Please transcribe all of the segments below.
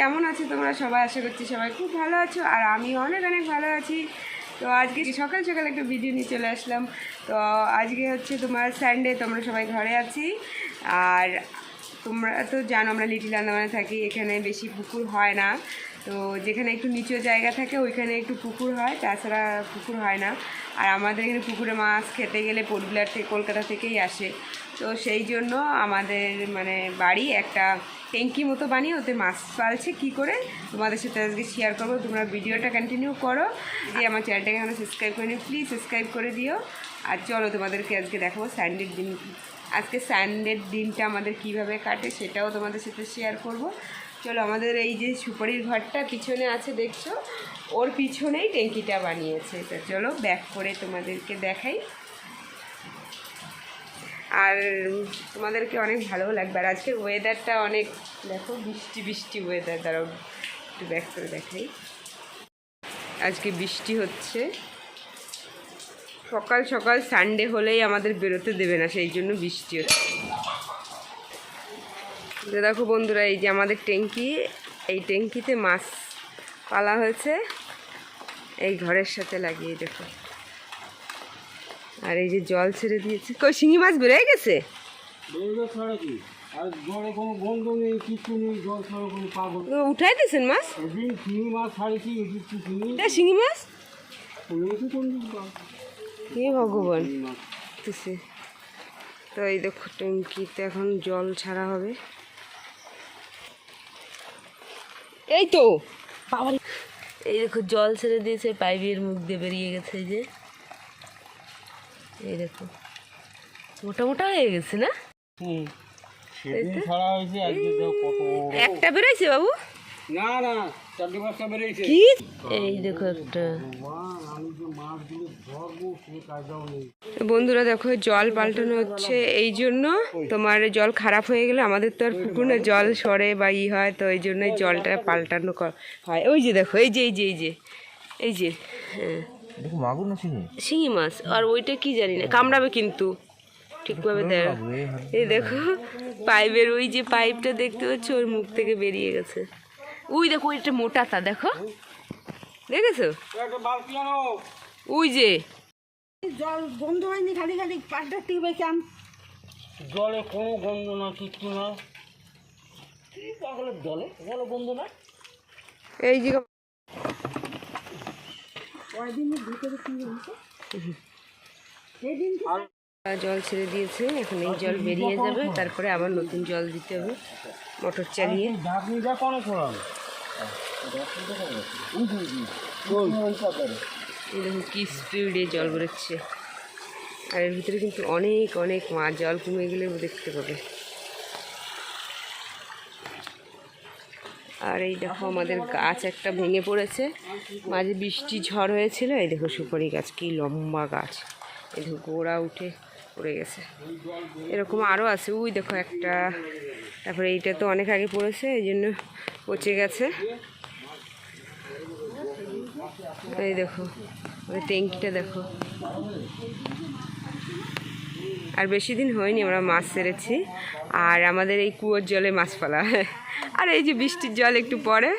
কেমন আছো তোমরা? সবাই আশা করছি সবাই খুব ভালো আছো, আর আমি অনেক অনেক ভালো আছি। তো আজকে সকাল সকাল একটা ভিডিও নিয়ে চলে আসলাম। তো আজকে হচ্ছে তোমার সানডে তোমরা সবাই ঘরে আছি। আর তোমরা তো জানো আমরা লিটিল আন্দামানে থাকি, এখানে বেশি পুকুর হয় না। তো যেখানে একটু নিচু জায়গা থাকে, ওইখানে একটু পুকুর হয়, তাছাড়া পুকুর হয় না। আর আমাদের এখানে পুকুরে মাছ খেতে গেলে পোর্টবিলার থেকে, কলকাতা থেকেই আসে। তো সেই জন্য আমাদের মানে বাড়ি একটা ট্যাঙ্কি মতো বানিয়ে ওতে মাছ পালছে। কী করে? তোমাদের সাথে আজকে শেয়ার করব। তোমরা ভিডিওটা কন্টিনিউ করো। যে আমার চ্যানেলটাকে এখনও সাবস্ক্রাইব করে নিও প্লিজ সাবস্ক্রাইব করে দিও। আর চলো তোমাদেরকে আজকে দেখাবো সানডের দিন। আজকে সানডের দিনটা আমাদের কীভাবে কাটে সেটাও তোমাদের সাথে শেয়ার করব। চলো আমাদের এই যে সুপারির ঘরটা পিছনে আছে, দেখছ? ওর পিছনেই ট্যাঙ্কিটা বানিয়েছে। তো চলো ব্যাক করে তোমাদেরকে দেখাই। আর তোমাদেরকে অনেক ভালোও লাগবে। আর আজকের ওয়েদারটা অনেক, দেখো, বৃষ্টি বৃষ্টি ওয়েদার দাঁড়াও, একটু ব্যাক করে দেখাই। আজকে বৃষ্টি হচ্ছে। সকাল সকাল সানডে হলেই আমাদের বেরোতে দেবে না, সেই জন্য বৃষ্টি হচ্ছে। দেখো বন্ধুরা, এই যে আমাদের ট্যাঙ্কি, এই ট্যাঙ্কিতে মাছ পালা হয়েছে। এই ঘরের সাথে লাগিয়ে দেখো। আর এই যে জল ছেড়ে দিয়েছে। কই শিঙি মাছ বেড়ে গেছে উঠাই দিয়েছেন মাছ? শিঙি মাছ? হে ভগবান। মাছ। তো এই দেখো ট্যাঙ্কিতে এখন জল ছাড়া হবে। এই তো। এই দেখো জল ছেড়ে দিয়েছে পাইপের মুখ দিয়ে বেরিয়ে গেছে যে। এই দেখো। মোটা মোটা হয়ে গেছে না। একটা বেরোইছে বাবু? না না চারটে পাঁচটা বেরিয়েছে। কি? এই দেখো একটা। বন্ধুরা দেখো জল পাল্টানো হচ্ছে। এই জন্য তোমার জল খারাপ হয়ে গেলে আমাদের তো আর পুকুরে জল সরে বা ই হয় তো এই জন্যই জলটা পাল্টানো হয়। ওই যে দেখো এই যে এই যে এই যে এই যে হ্যাঁ। মাগুর না চিনি শিঙি মাছ আর ওইটা কি জানি না কামড়াবে কিন্তু। ঠিকভাবে দেয়। এই দেখো পাইপের ওই যে পাইপটা দেখতে পাচ্ছ ওর মুখ থেকে বেরিয়ে গেছে। ওই দেখো ওইটা মোটাটা দেখো। দেখেছ? একটা বালতি আনো ওই যে। জল বন্ধ হয়নি খালি খালি পাশটা টিপে কেন জলে কোনো গন্ধ না কিচ্ছু না। কি পাগলের জলে জলে গন্ধ না। এই যে জল ছেড়ে দিয়েছে, এখন এই জল বেরিয়ে যাবে, তারপরে আবার নতুন জল দিতে হবে, মোটর চালিয়ে। দেখুন কি স্পিডে জল বেরোচ্ছে। আর এর ভিতরে কিন্তু অনেক অনেক মাছ জল কমে গেলে দেখতে পাবে। আর এই দেখো আমাদের গাছ একটা ভেঙে পড়েছে। মাঝে বৃষ্টি, ঝড় হয়েছিল। এই দেখো সুপারি গাছ, কি লম্বা গাছ। এই দেখো গোড়া উঠে পড়ে গেছে। এরকম আরও আছে। ওই দেখো একটা। তারপরে এইটা তো অনেক আগে পড়েছে, এই জন্য পচে গেছে। এই দেখো, ওই ট্যাঙ্কিটা দেখো। আর বেশি দিন হয়নি, আমরা মাছ সেরেছি। আর আমাদের এই কুয়োর জলে মাছ পালা। আর এই যে বৃষ্টির জল একটু পড়ে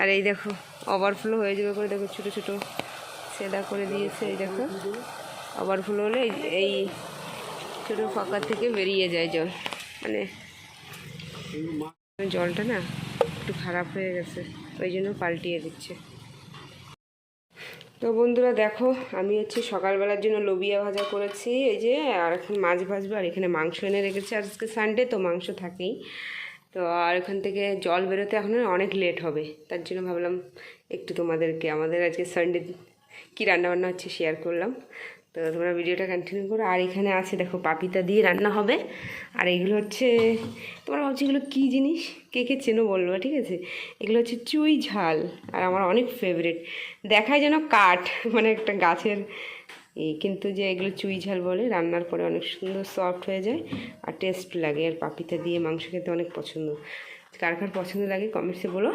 আর এই দেখো ওভারফ্লো হয়ে যাবে করে দেখো ছোটো ছোটো সেদা করে দিয়েছে, এই দেখো। ওভারফ্লো হলে এই ছোটো ফাঁকা থেকে বেরিয়ে যায় জল। মানে জলটা না একটু খারাপ হয়ে গেছে, ওই জন্য পাল্টিয়ে দিচ্ছে। তো বন্ধুরা দেখো, আমি হচ্ছে সকালবেলার জন্য লোবিয়া ভাজা করেছি। এই যে, আর এখন মাছ ভাজবো, আর এখানে মাংস এনে রেখেছি। আজকে সানডে তো মাংস থাকেই। তো আর এখান থেকে জল বেরোতে এখন অনেক লেট হবে। তার জন্য ভাবলাম একটু তোমাদেরকে, আমাদের আজকে সানডে কী রান্নাবান্না হচ্ছে শেয়ার করলাম। তো তোমরা ভিডিওটা কন্টিনিউ করো। আর এখানে আছে, দেখো, পাপিতা দিয়ে রান্না হবে। আর এগুলো হচ্ছে, তোমরা ভাবছি এগুলো কী জিনিস? কে কে চেনো বলব, ঠিক আছে? এগুলো হচ্ছে চুই ঝাল, আর আমার অনেক ফেভারিট দেখায় যেন কাঠ মানে একটা গাছের এই কিন্তু যে এগুলো চুই ঝাল বলে, রান্নার পরে অনেক সুন্দর সফট হয়ে যায় আর টেস্ট লাগে। আর পাপিতা দিয়ে মাংস খেতে অনেক পছন্দ। কার কার পছন্দ লাগে কমেন্টসে বলো।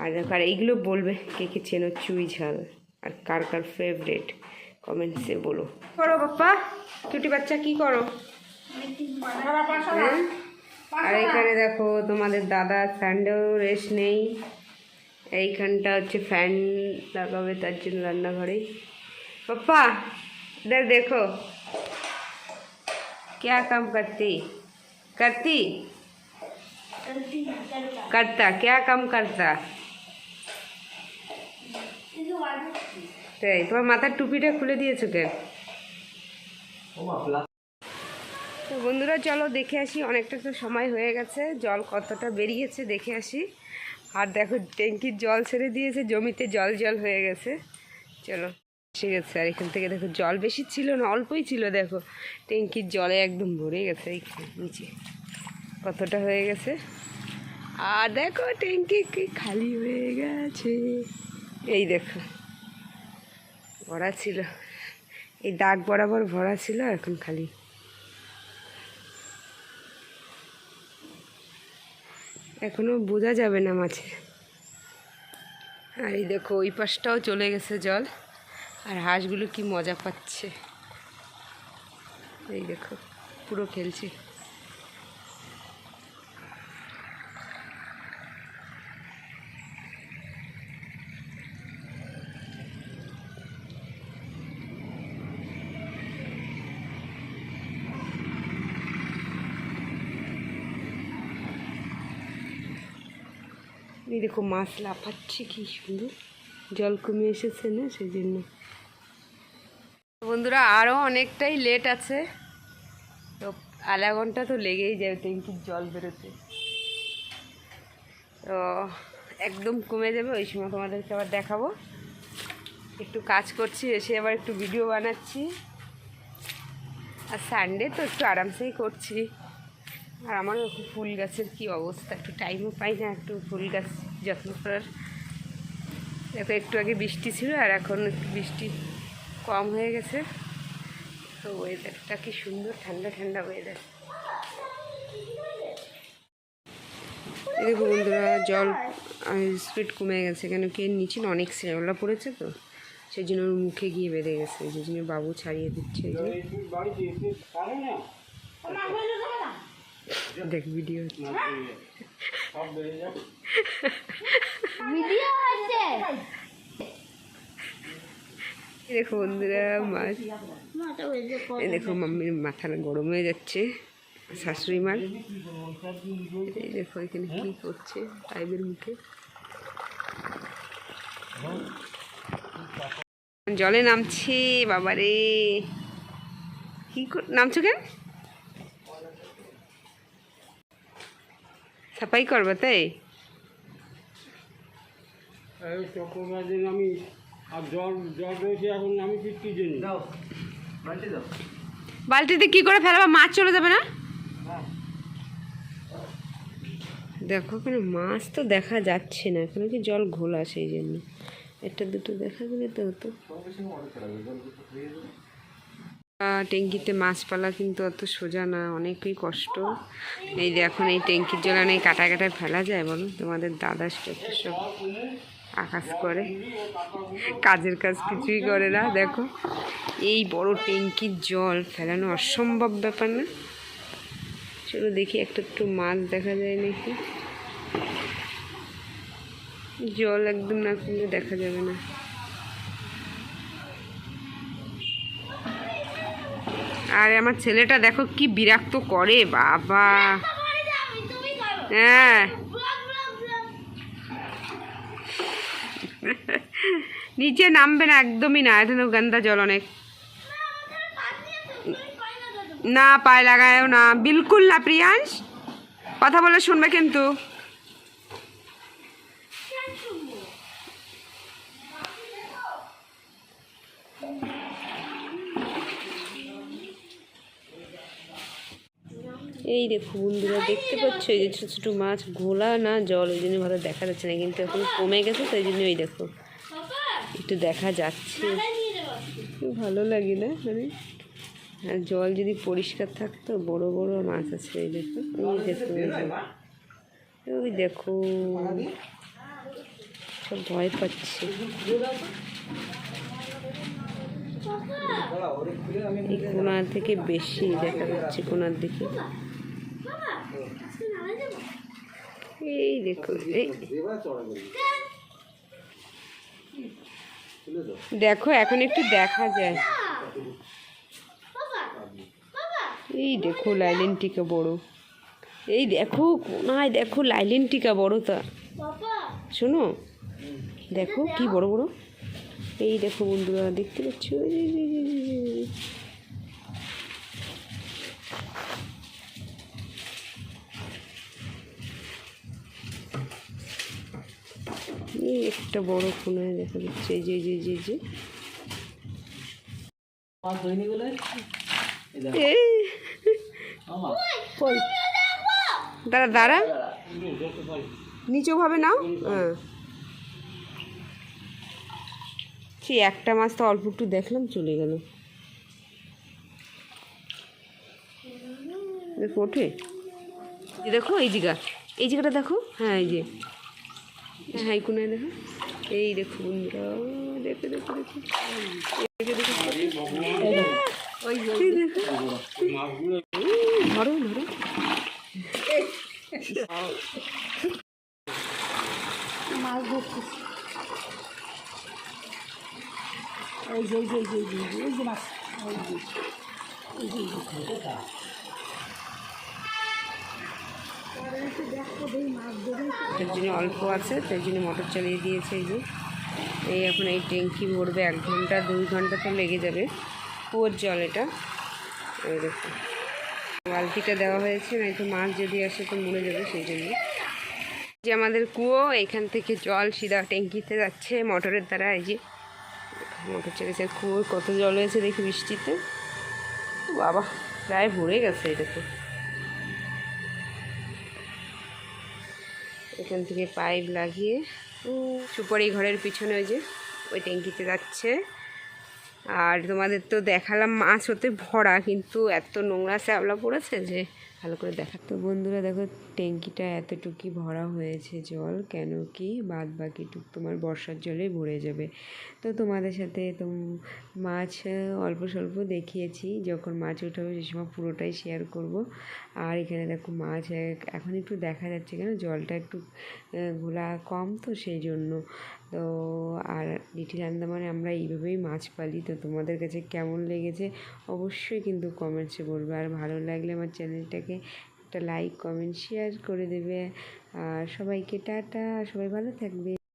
আর দেখো, আর এইগুলো বলবে কে কে চেনো চুই ঝাল, আর কার কার ফেভারিট কমেন্টসে বলো করো বাপ্পা ছুটি বাচ্চা কি করো হ্যাঁ? আর এখানে দেখো তোমাদের দাদা সানডেও রেস্ট নেই এইখানটা হচ্ছে ফ্যান লাগাবে তার জন্য রান্নাঘরে পাপ্পা इधर देखो क्या काम करती करती करता क्या काम करता তাই তোমার মাথার টুপিটা খুলে দিয়েছ কেন তো বন্ধুরা চলো দেখে আসি অনেকটা তো সময় হয়ে গেছে জল কতটা বেরিয়েছে দেখে আসি। আর দেখো ট্যাঙ্কির জল ছেড়ে দিয়েছে জমিতে জল জল হয়ে গেছে। চলো এসে গেছে। আর এখান থেকে দেখো জল বেশি ছিল না অল্পই ছিল দেখো। ট্যাঙ্কির জলে একদম ভরে গেছে এই নিচে। কতটা হয়ে গেছে। আর দেখো ট্যাঙ্কি কি খালি হয়ে গেছে। এই দেখো। ভরা ছিল। এই দাগ বরাবর ভরা ছিল, এখন খালি। এখনও বোঝা যাবে না মাছে আর এই দেখো, ওই পাশটাও চলে গেছে জল। আর হাঁসগুলো কি মজা পাচ্ছে। এই দেখো, পুরো খেলছে। এই দেখো মাছ লাফাচ্ছে, কি সুন্দর। জল কমে এসেছে না সেই জন্য বন্ধুরা আরও অনেকটাই লেট আছে। তো আধা ঘণ্টা তো লেগেই যাবে ট্যাঙ্কির জল বেরোতে। তো একদম কমে যাবে, ওই সময় তোমাদেরকে আবার দেখাবো। একটু কাজ করছি, এসে আবার একটু ভিডিও বানাচ্ছি। আর সানডে তো একটু আরামসেই করছি। আর আমারও একটু ফুল গাছের কি অবস্থা? একটু টাইমও পাই না একটু ফুল গাছ যত্ন করার। দেখো একটু আগে বৃষ্টি ছিল আর এখন একটু বৃষ্টি কম হয়ে গেছে। তো ওয়েদারটা কি সুন্দর ঠান্ডা ঠান্ডা ওয়েদার দেখো বন্ধুরা জল স্পিড কমে গেছে। কেন কি এর নিচে অনেক শ্রেওলা পড়েছে তো? সেই জন্য ওর মুখে গিয়ে বেঁধে গেছে। সেই জন্য বাবু ছাড়িয়ে দিচ্ছে এই যে বাড়িতে এসে পারে না দেখ ভিডিও যায় এই দেখো বন্ধুরা মাছ দেখো মাম্মির মাথা গরম হয়ে যাচ্ছে। শাশুড়ি মার দেখো এখানে কি করছে? পাইপের মুখে। জলে নামছে বাবারে। কি নামছো কেন? সাফাই করবে তাই? আমি আর জল জল রয়েছে এখন আমি জানি। বালতিতে কি করে ফেলাবা? মাছ চলে যাবে না? দেখো এখানে মাছ তো দেখা যাচ্ছে না। এখানে কি জল ঘোলা সেই জন্য। একটা দুটো দেখা গেলে তো হতো। ট্যাঙ্কিতে মাছ পালা কিন্তু অত সোজা না, অনেকই কষ্ট। এই যে এখন এই ট্যাঙ্কির জল অনেক কাটা কাটায় ফেলা যায়, বলো? তোমাদের দাদা সব সব আকাশ করে। কাজের কাজ কিছুই করে না, দেখো। এই বড় ট্যাঙ্কির জল ফেলানো অসম্ভব ব্যাপার না? চলো দেখি, একটা একটু মাছ দেখা যায় নাকি? জল একদম না খুললে দেখা যাবে না। আর আমার ছেলেটা দেখো কি বিরক্ত করে, বাবা। হ্যাঁ। নিচে নামবে না, একদমই না। এখানে গন্দা জল অনেক। না, পায়ে লাগায়ও না। বিলকুল না, প্রিয়াংশ। কথা বলে শুনবে কিন্তু। এই দেখো বন্ধুরা, দেখতে পাচ্ছ এই যে ছোটো ছোটো মাছ ঘোলা না জল, ওই জন্য ভালো দেখা যাচ্ছে না, কিন্তু এখন কমে গেছে তো এই জন্য ওই দেখো। একটু দেখা যাচ্ছে। ভালো লাগে না মানে? আর জল যদি পরিষ্কার থাকতো, বড় বড় মাছ আছে, এই দেখো। ওই দেখো। ওই দেখো। সব ভয় পাচ্ছে। এই কোনার থেকে বেশি দেখা যাচ্ছে কোনার দিকে। এই দেখো দেখো, এখন একটু দেখা যায়। এই দেখো লাইলেন টিকা বড়। এই দেখো, কোনায় দেখো লাইলেন টিকা বড় তা। শোনো, দেখো কি বড় বড়। এই দেখো বন্ধুরা, দেখতে পাচ্ছ? এই একটা বড় কোনায় দেখা যাচ্ছে। এই যে যে যে, যে। দাঁড়া দাঁড়া। দেখতে ভাবে নাও। হ্যাঁ। সেই একটা মাছ তো অল্প একটু দেখলাম চলে গেল। দেখো ওঠে। এই দেখো এই জায়গা। এই জায়গাটা দেখো। হ্যাঁ এই যে। হ্যাঁ এই কোনায় দেখো এই দেখো বন্ধুরা দেখো দেখো দেখো। এই দেখো, ধরো ধরো। মাছ ধরছি এই যে এই যে এই যে এই যে, মাছ। এই যে এই যে, এই যে পরে এসে দেখো দেই মাছ ধরে তার জন্য অল্প আছে তাই জন্য মোটর চালিয়ে দিয়েছে এই যে। এই এখন এই ট্যাঙ্কি ভরবে এক ঘণ্টা, দুই ঘণ্টা তো লেগে যাবে। কুয়োর জল এটা। এই দেখো। বালতিটা দেওয়া হয়েছে, নয়তো মাছ যদি আসে তো মরে যাবে সেই জন্য। যে আমাদের কুয়ো, এখান থেকে জল সিধা ট্যাঙ্কিতে যাচ্ছে মোটরের দ্বারা। এই যে মোটর চলেছে কুয়োর কত জল হয়েছে দেখি বৃষ্টিতে। বাবা, প্রায় ভরে গেছে এটা তো এখান থেকে পাইপ লাগিয়ে সুপারি ঘরের পিছনে ওই যে ওই ট্যাঙ্কিতে যাচ্ছে। আর তোমাদের তো দেখালাম মাছ হতে ভরা, কিন্তু এত নোংরা শ্যাবলা পড়েছে যে ভালো করে দেখা। তো বন্ধুরা, দেখো ট্যাঙ্কিটা এতটুকুই ভরা হয়েছে জল, কেন কি বাদ বাকিটুক তোমার বর্ষার জলে ভরে যাবে। তো তোমাদের সাথে তো মাছ, অল্প স্বল্প দেখিয়েছি, যখন মাছ উঠাবে সে সময় পুরোটাই শেয়ার করব। আর এখানে দেখো মাছ এখন একটু দেখা যাচ্ছে কেন জলটা একটু ঘোলা কম তো সেই জন্য। তো আর লিটিল আন্দামানে আমরা এইভাবেই মাছ পালি। তো তোমাদের কাছে কেমন লেগেছে? অবশ্যই কিন্তু কমেন্টসে বলবে। আর ভালো লাগলে আমার চ্যানেলটাকে একটা লাইক কমেন্ট শেয়ার করে দেবে। আর সবাইকে টাটা, সবাই ভালো থাকবে।